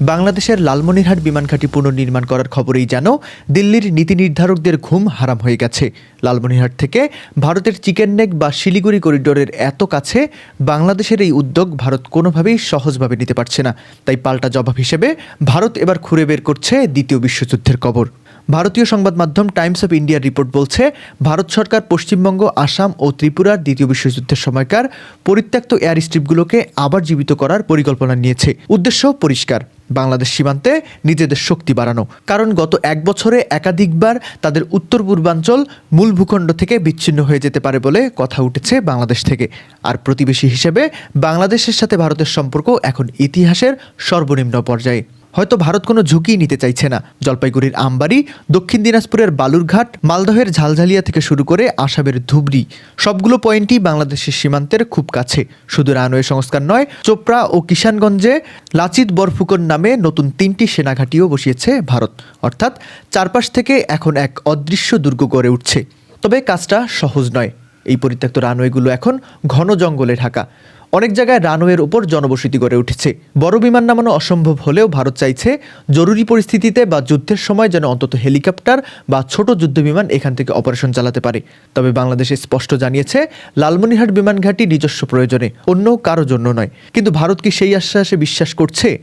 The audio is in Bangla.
বাংলাদেশের লালমনিরহাট বিমানঘাঁটি পুনর্নির্মাণ করার খবরেই যেন দিল্লির নীতি নির্ধারকদের ঘুম হারাম হয়ে গেছে। লালমনিরহাট থেকে ভারতের চিকেন নেক বা শিলিগুড়ি করিডোরের এত কাছে বাংলাদেশের এই উদ্যোগ ভারত কোনোভাবেই সহজভাবে নিতে পারছে না। তাই পাল্টা জবাব হিসেবে ভারত এবার খুঁড়ে বের করছে দ্বিতীয় বিশ্বযুদ্ধের কবর। ভারতীয় সংবাদ মাধ্যম টাইমস অফ ইন্ডিয়ার রিপোর্ট বলছে, ভারত সরকার পশ্চিমবঙ্গ, আসাম ও ত্রিপুরার দ্বিতীয় বিশ্বযুদ্ধের সময়কার পরিত্যক্ত এয়ার স্ট্রিপগুলোকে আবার জীবিত করার পরিকল্পনা নিয়েছে। উদ্দেশ্য পরিষ্কার। বাংলাদেশ সীমান্তে নিজেদের শক্তি বাড়ানো। কারণ গত এক বছরে একাধিকবার তাদের উত্তর পূর্বাঞ্চল মূল ভূখণ্ড থেকে বিচ্ছিন্ন হয়ে যেতে পারে বলে কথা উঠেছে বাংলাদেশ থেকে। আর প্রতিবেশী হিসেবে বাংলাদেশের সাথে ভারতের সম্পর্ক এখন ইতিহাসের সর্বনিম্ন পর্যায়ে। হয়তো ভারত কোনো ঝুঁকি নিতে চাইছে না। জলপাইগুড়ির আমবাড়ি, দক্ষিণ দিনাজপুরের বালুরঘাট, মালদহের ঝালঝালিয়া থেকে শুরু করে আসামের ধুবড়ি, সবগুলো পয়েন্টই বাংলাদেশের সীমান্তের খুব কাছে। শুধু রানওয়ে সংস্কার নয়, চোপড়া ও কিষানগঞ্জে লাচিত বরফুকন নামে নতুন তিনটি সেনাঘাঁটিও বসিয়েছে ভারত। অর্থাৎ চারপাশ থেকে এখন এক অদৃশ্য দুর্গ গড়ে উঠছে। তবে কাজটা সহজ নয়। এই পরিত্যক্ত রানওয়েগুলো এখন ঘন জঙ্গলে ঢাকা। অনেক জায়গায় রানওয়ের উপর জনবসতি গড়ে উঠেছে। বড় বিমান নামানো অসম্ভব হলেও ভারত চাইছে জরুরি পরিস্থিতিতে বা যুদ্ধের সময় যেন অন্তত হেলিকপ্টার বা ছোট যুদ্ধ বিমান এখান থেকে অপারেশন চালাতে পারে। তবে বাংলাদেশে স্পষ্ট জানিয়েছে, লালমনিরহাট বিমান ঘাঁটি নিজস্ব প্রয়োজনে, অন্য কারও জন্য নয়। কিন্তু ভারত কি সেই আশ্বাসে বিশ্বাস করছে?